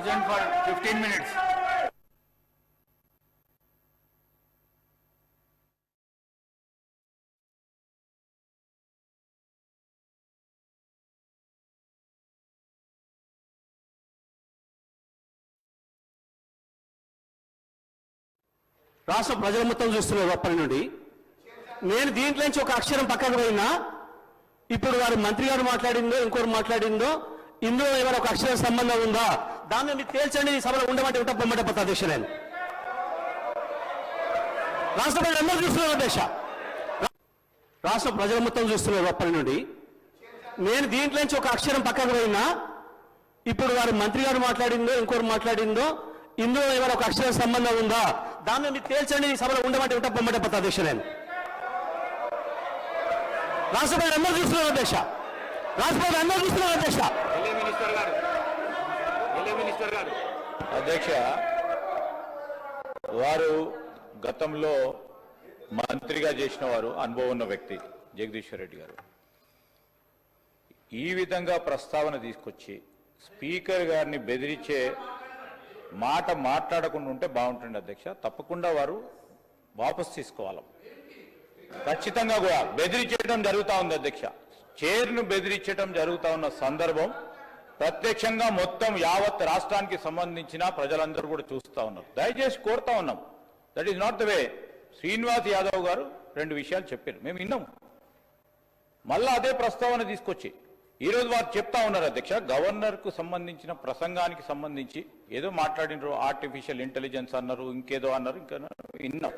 Urgent for 15 minutes. రాష్ట్ర ప్రజల మొత్తం చూస్తున్నారు అప్పటి నుండి నేను దీంట్లో నుంచి ఒక అక్షరం పక్కకు పోయినా ఇప్పుడు వారు మంత్రి గారు మాట్లాడిందో ఇంకోరు మాట్లాడిందో ఇందులో ఏమైనా ఒక అక్షరం సంబంధం ఉందా దాన్ని మీరు తేల్చండి ఈ సభలో ఉండమంటే ఉంటా పొమ్మంటే పోతా అధ్యక్ష నేను. రాష్ట్ర ప్రజలు అందరూ చూస్తున్నారు అధ్యక్ష. రాష్ట్ర ప్రజలు మొత్తం చూస్తున్నారు అప్పటి నుండి. నేను దీంట్లో నుంచి ఒక అక్షరం పక్కకు పోయినా ఇప్పుడు వారు మంత్రి గారు మాట్లాడిందో ఇంకోరు మాట్లాడిందో ఇందులో ఏమైనా ఒక అక్షర సంబంధం ఉందా? దాన్ని మీరు తేల్చండి ఈ సభలో ఉండమంటే ఉంటా పొమ్మంటే పోతా అధ్యక్ష నేను. రాష్ట్ర ప్రజలు అందరూ చూస్తున్నారు అధ్యక్ష. రాష్ట్ర ప్రజలు అందరూ చూస్తున్నారు అధ్యక్ష. అధ్యక్ష వారు గతంలో మంత్రిగా చేసిన వారు అనుభవం ఉన్న వ్యక్తి జగదీశ్వర్ రెడ్డి గారు. ఈ విధంగా ప్రస్తావన తీసుకొచ్చి స్పీకర్ గారిని బెదిరించే మాట మాట్లాడకుండా ఉంటే బాగుంటుంది అధ్యక్ష. తప్పకుండా వారు వాపస్ తీసుకోవాలి. ఖచ్చితంగా కూడా బెదిరించడం జరుగుతా ఉంది అధ్యక్ష. చైర్ను బెదిరించడం జరుగుతా ఉన్న సందర్భం ప్రత్యక్షంగా మొత్తం యావత్ రాష్ట్రానికి సంబంధించిన ప్రజలందరూ కూడా చూస్తా ఉన్నారు దయచేసి కోరుతా ఉన్నాం. That is not the way Srinivas Yadav garu రెండు విషయాలు చెప్పారు. మేము విన్నాము మళ్ళా అదే ప్రస్తావన తీసుకొచ్చి ఈరోజు వారు చెప్తా ఉన్నారు అధ్యక్ష గవర్నర్కు సంబంధించిన ప్రసంగానికి సంబంధించి ఏదో మాట్లాడినారు ఆర్టిఫిషియల్ ఇంటెలిజెన్స్ అన్నారు ఇంకేదో అన్నారు ఇంకా విన్నాం.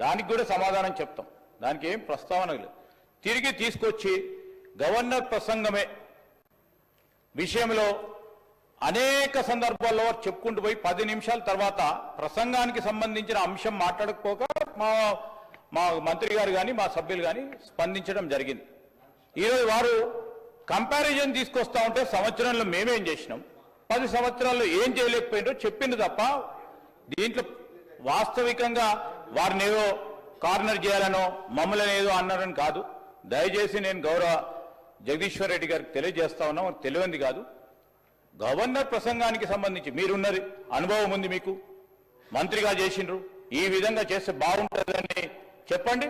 దానికి కూడా సమాధానం చెప్తాం. దానికి ఏం ప్రస్తావన లేదు. తిరిగి తీసుకొచ్చి గవర్నర్ ప్రసంగమే విషయంలో అనేక సందర్భాల్లో వారు చెప్పుకుంటూ పోయి పది నిమిషాల తర్వాత ప్రసంగానికి సంబంధించిన అంశం మాట్లాడకపోక మా మా మంత్రి గారు కానీ మా సభ్యులు కానీ స్పందించడం జరిగింది. ఈరోజు వారు కంపారిజన్ తీసుకొస్తా ఉంటే సంవత్సరంలో మేమేం చేసినాం? పది సంవత్సరాల్లో ఏం చేయలేకపోయినో చెప్పింది తప్ప దీంట్లో వాస్తవికంగా వారిని ఏదో కార్నర్ చేయాలనో మమ్మల్ని ఏదో అన్నారని కాదు. దయచేసి నేను గౌరవ జగదీశ్వర్ రెడ్డి గారికి తెలియజేస్తా ఉన్నాం. తెలియంది కాదు. గవర్నర్ ప్రసంగానికి సంబంధించి మీరున్నది అనుభవం ఉంది మీకు. మంత్రిగా చేసిండ్రు. ఈ విధంగా చేస్తే బాగుంటుందని చెప్పండి.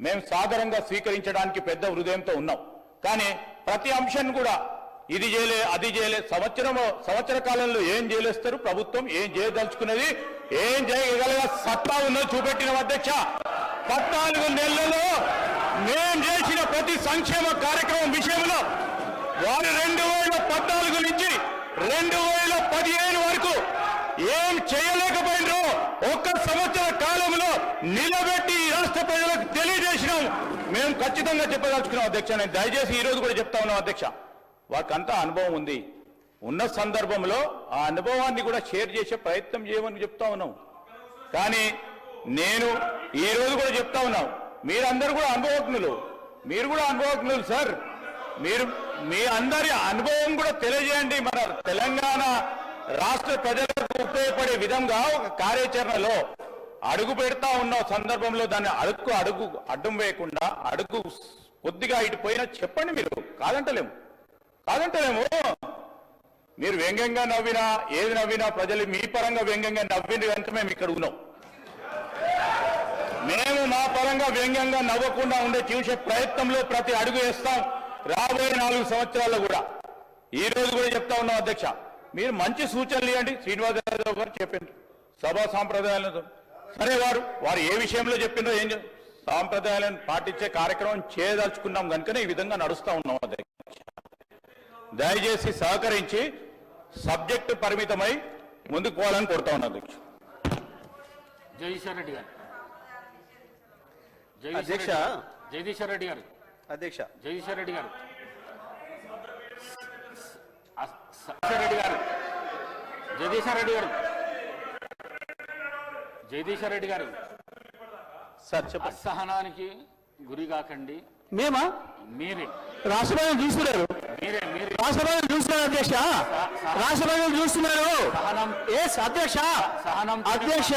మేము సాదరంగా స్వీకరించడానికి పెద్ద హృదయంతో ఉన్నాం. కానీ ప్రతి అంశాన్ని కూడా ఇది చేయలే అది చేయలే సంవత్సరం సంవత్సర కాలంలో ఏం చేయలేస్తారు ప్రభుత్వం ఏం చేయదలుచుకున్నది ఏం చేయగలగా సత్తా ఉన్నది చూపెట్టిన అధ్యక్ష. పద్నాలుగు నెలలలో మేం చేసిన ప్రతి సంక్షేమ కార్యక్రమం విషయంలో వారు రెండు వేల పద్నాలుగు నుంచి రెండు వేల పదిహేను వరకు ఏం చేయలేకపోయినో ఒక్క సంవత్సర కాలంలో నిలబెట్టి రాష్ట్ర ప్రజలకు తెలియజేసినాం. మేము ఖచ్చితంగా చెప్పదలుచుకున్నాం అధ్యక్ష. నేను దయచేసి ఈ రోజు కూడా చెప్తా ఉన్నాం అధ్యక్ష. వారికంతా అనుభవం ఉంది. ఉన్న సందర్భంలో ఆ అనుభవాన్ని కూడా షేర్ చేసే ప్రయత్నం చేయమని చెప్తా ఉన్నాం. కానీ నేను ఈ రోజు కూడా చెప్తా ఉన్నాం. మీరందరూ కూడా అనుభవజ్ఞులు. మీరు కూడా అనుభవజ్ఞులు సార్. మీరు మీ అందరి అనుభవం కూడా తెలియజేయండి. మన తెలంగాణ రాష్ట్ర ప్రజలకు ఉపయోగపడే విధంగా ఒక కార్యాచరణలో అడుగు పెడతా ఉన్న సందర్భంలో దాన్ని అడుగు అడుగు అడ్డం వేయకుండా అడుగు కొద్దిగా ఇటు పోయినా చెప్పండి మీరు. కాదంటలేము. కాదంటలేము. మీరు వ్యంగ్యంగా నవ్వినా ఏది నవ్వినా ప్రజలు మీ పరంగా వ్యంగ్యంగా నవ్వింది కనుక మేము ఇక్కడ ఉన్నాం. మేము మా పరంగా వ్యంగ్యంగా నవ్వకుండా ఉండే చూసే ప్రయత్నంలో ప్రతి అడుగు వేస్తాం. రాబోయే నాలుగు సంవత్సరాల్లో కూడా. ఈ రోజు కూడా చెప్తా ఉన్నాం అధ్యక్ష. మీరు మంచి సూచనలు ఇవ్వండి. శ్రీనివాస యాదవ్ గారు చెప్పిండ్రు. సభా సాంప్రదాయాలతో. సరే వారు వారు ఏ విషయంలో చెప్పిండ్రో ఏం సాంప్రదాయాలను పాటించే కార్యక్రమం చేయదలుచుకున్నాం కనుకనే ఈ విధంగా నడుస్తూ ఉన్నాం అధ్యక్ష. దయచేసి సహకరించి సబ్జెక్టు పరిమితమై ముందుకు పోవాలని కోరుతా ఉన్నాం అధ్యక్ష. జగదీశ్వర్ రెడ్డి గారు. అధ్యక్ష. జగదీశ్వర్ రెడ్డి గారు. అధ్యక్ష. జగదీశ్వర్ రెడ్డి గారు. రెడ్డి గారు. జగదీశ్వర్ రెడ్డి గారు. జగదీశ్వర్ రెడ్డి గారు. సార్ చెప్పండి. అసహనానికి గురి కాకండి. మేమా? మీరే. రాష్ట్ర ప్రజలు చూస్తున్నారు. మీరే మీరే. రాష్ట్ర ప్రజలు చూస్తున్నారు అధ్యక్ష. రాష్ట్ర ప్రజలు చూస్తున్నారు. అధ్యక్ష. సహనం. అధ్యక్ష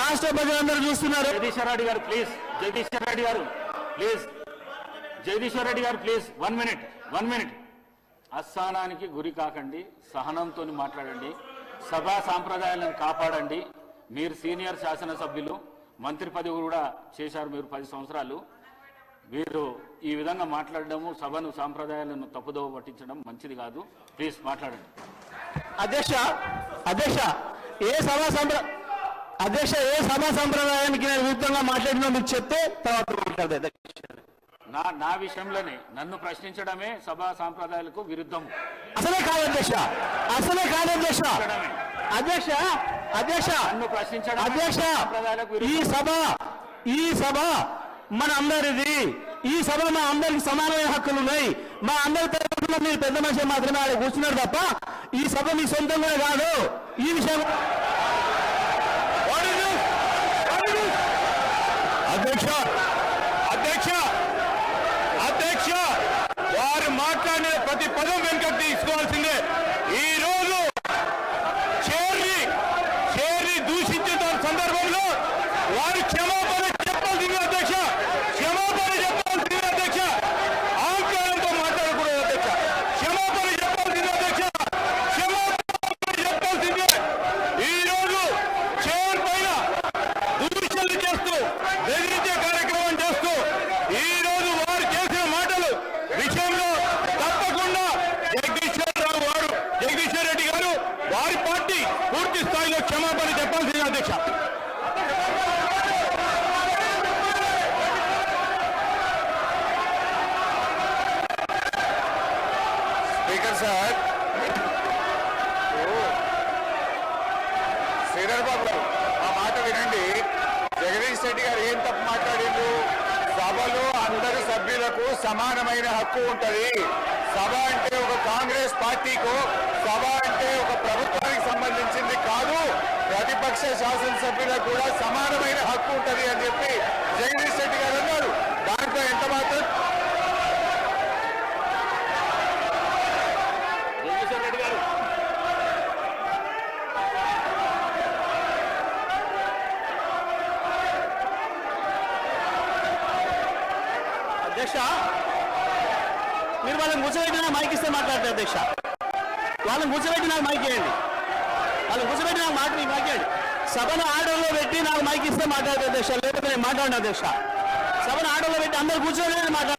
రాష్ట్ర ప్రజలందరూ చూస్తున్నారు. జగదీశ్వర్ రెడ్డి గారు ప్లీజ్. జగదీశ్వర్ రెడ్డి గారు please Jagadishwar Reddy garu please one minute one minute అస్థానానికి గురి కాకండి సహనంతో మాట్లాడండి సభా సాంప్రదాయాలను కాపాడండి. మీరు సీనియర్ శాసనసభ్యులు మంత్రి పదవి కూడా చేశారు మీరు పది సంవత్సరాలు. మీరు ఈ విధంగా మాట్లాడడము సభను సాంప్రదాయాలను తప్పుదోవ పట్టించడం మంచిది కాదు. ప్లీజ్ మాట్లాడండి. అధ్యక్ష అధ్యక్ష ఏ సభా సాంప్రదాయ అధ్యక్ష ఏ సభా సంప్రదాయానికి నేను విరుద్ధంగా మాట్లాడినా మీరు చెప్తే తర్వాత మాట్లాడదు అధ్యక్ష నా నా విషయంలోనే నన్ను ప్రశ్నించడమే సభా సాంప్రదాయాలకు విరుద్ధము అసలే కాదు అధ్యక్ష. అసలే కాదు అధ్యక్ష. అధ్యక్ష అధ్యక్ష నన్ను ప్రశ్నించడం అధ్యక్ష ఈ విరుద్ధం. సభ ఈ సభ మన అందరిది. ఈ సభ మా అందరికి సమానమైన హక్కులు ఉన్నాయి. మా అందరి తరఫున మీరు పెద్ద మనిషి మాత్రమే ఆడ కూర్చున్నారు తప్ప ఈ సభ మీ సొంతం కూడా కాదు. ఈ విషయం అధ్యక్ష అధ్యక్ష అధ్యక్ష వారు మాట్లాడిన ప్రతి పదం వెనుక తీసుకోవాల్సిందే ఈ రోజు చేరి చేరి దూషించిన సందర్భంలో వారు క్షమాపణ చెప్పాల్సింది అధ్యక్ష క్షమాపణ చెప్పాల్సింది అధ్యక్ష అహంకారంతో మాట్లాడకూడదు అధ్యక్ష క్షమాపణ చెప్పాల్సింది అధ్యక్ష క్షమాపణ చెప్పాల్సిందే ఈ రోజు చైర్ పైన దూషణలు చేస్తూ బెదిరించే కార్యక్రమం చేస్తూ ఈ రోజు వారు చేసిన మాటలు విషయంలో తప్పకుండా జగదీశ్వర్ రావు వారు జగదీశ్వర్ రెడ్డి గారు వారి పార్టీ పూర్తి స్థాయిలో క్షమాపణ చెప్పాల్సింది అధ్యక్ష స్పీకర్ సార్. శ్రీధర్ బాబు ఆ మాట వినండి. జగదీష్ రెడ్డి గారు ఏం తప్పు మాట్లాడిండు సభలో అందరి సభ్యులకు సమానమైన హక్కు ఉంటది. సభ అంటే ఒక కాంగ్రెస్ పార్టీకు సభ అంటే ఒక ప్రభుత్వానికి సంబంధించింది కాదు. ప్రతిపక్ష శాసనసభ్యులకు కూడా సమానమైన హక్కు ఉంటది అని చెప్పి జగదీష్ రెడ్డి గారు అన్నారు. దాంట్లో ఎంత మాత్రం జగదీశ్వర్ రెడ్డి గారు అధ్యక్ష? మీరు వాళ్ళని కూర్చోబెట్టి నాకు మైక్ ఇస్తే మాట్లాడతారు అధ్యక్ష. వాళ్ళని కూర్చోబెట్టి నాకు మైక్ ఇవ్వండి వాళ్ళని కూర్చోబెట్టి నాకు మాట మైక్ ఇవ్వండి సభను ఆర్డర్లో పెట్టి నాకు మైక్ ఇస్తే మాట్లాడతారు అధ్యక్ష. లేకపోతే నేను మాట్లాడిన అధ్యక్ష. సభను ఆర్డర్లో పెట్టి అందరు కూర్చోబెట్టి మాట్లాడతారు.